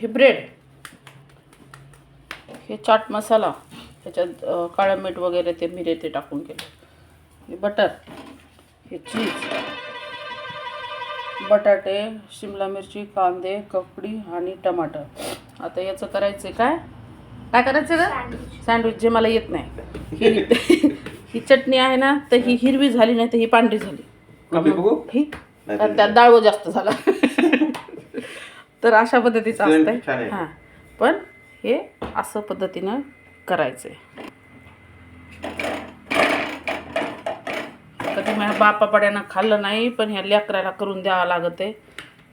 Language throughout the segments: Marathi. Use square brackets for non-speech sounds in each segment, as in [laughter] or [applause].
हे ब्रेड हे चाट मसाला. त्याच्यात अं, काळं मीठ वगैरे ते मिरे ते टाकून केलं. हे बटर हे चीज बटाटे शिमला मिरची कांदे ककडी आणि टमाटर. आता याचं करायचं आहे काय काय करायचं का सँडविच जे मला येत नाही. ही [laughs] ही चटणी आहे ना तर ही हिरवी झाली नाही तर ही पांढरी झाली. ही? तर त्यात डाळव जास्त झाला. तर अशा पद्धतीचं असतंय. हां. पण हे असं पद्धतीनं करायचंय. कधी माझ्या बापापड्यानं खाल्लं नाही पण ह्या लेकराला करून द्यावं लागत आहे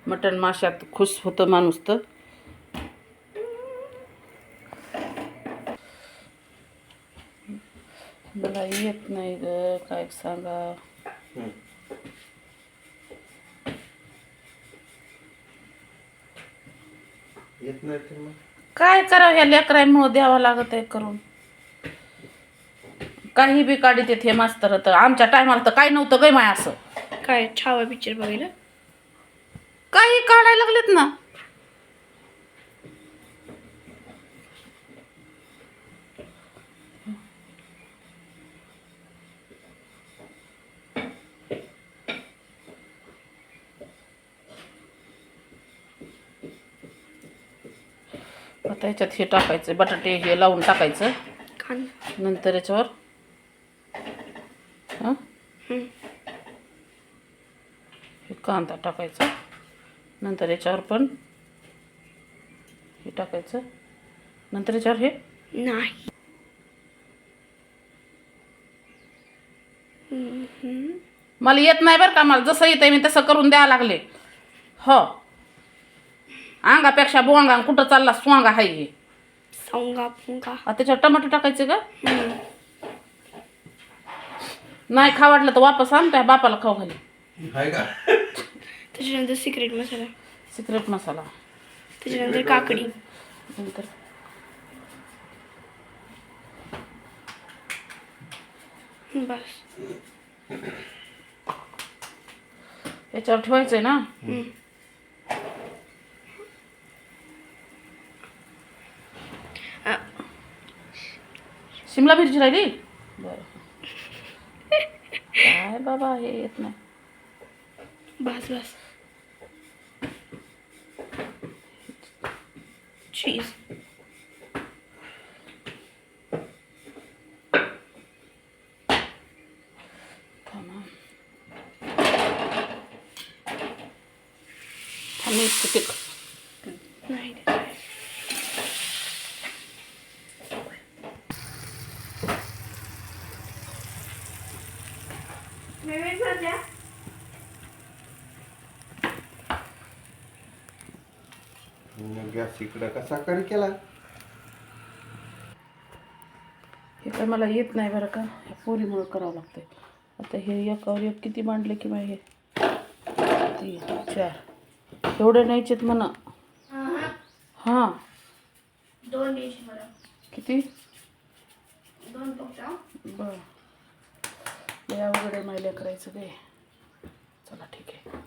मटण माशात खुश होतं माणूस तर. मला येत नाही ग काय सांगा येत नाही तर मग. काय करावं ह्या लेकरांमुळं द्यावं लागत आहे करून. काही बी काढीत येत हे मास्तर तर आमच्या टायमाला तर काय नव्हतं गय माय असं. काय छावा पिक्चर बघायला? काही काढायला लागलेत ना. आता ह्याच्यात हे टाकायचं बटाटे हे लावून टाकायचं. नंतर याच्यावर हं? कांदा टाकायचा. नंतर याच्यावर पण हे टाकायचं. नंतर याच्यावर हे? नाही. मला येत नाही बरं का मला जसं येतंय मी तसं करून द्यावं लागले. हो. अंगापेक्षा बोंगा कुठं चालला स्वांगा हाय हे? सौंगा फुंगा आता त्याच्यावर टमाटर टाकायचे का? नाही खा वाटलं तर वापस आण त्या बापाला खाऊ घाली. का? त्याच्यानंतर सिक्रेट मसाला. सिक्रेट मसाला. त्याच्यानंतर काकडी. नंतर. बस. याच्यावर ठेवायचंय ना? शिमला मिरची राहिली? बरं. [laughs] काय बाबा हे येत नाही. बस बस चीज. मी तिकीट गॅस इकडं कसा कर केला हे काय मला येत नाही बरं का. ह्या पोरीमुळं करावं लागतंय. आता हे एकावर एक किती मांडले की हे? तीन चार. एवढे नाहीचेत म्हणा. हाँ. दोन किती? दोन बर. लय अवघड आहे करायचं काय? चला ठीक आहे.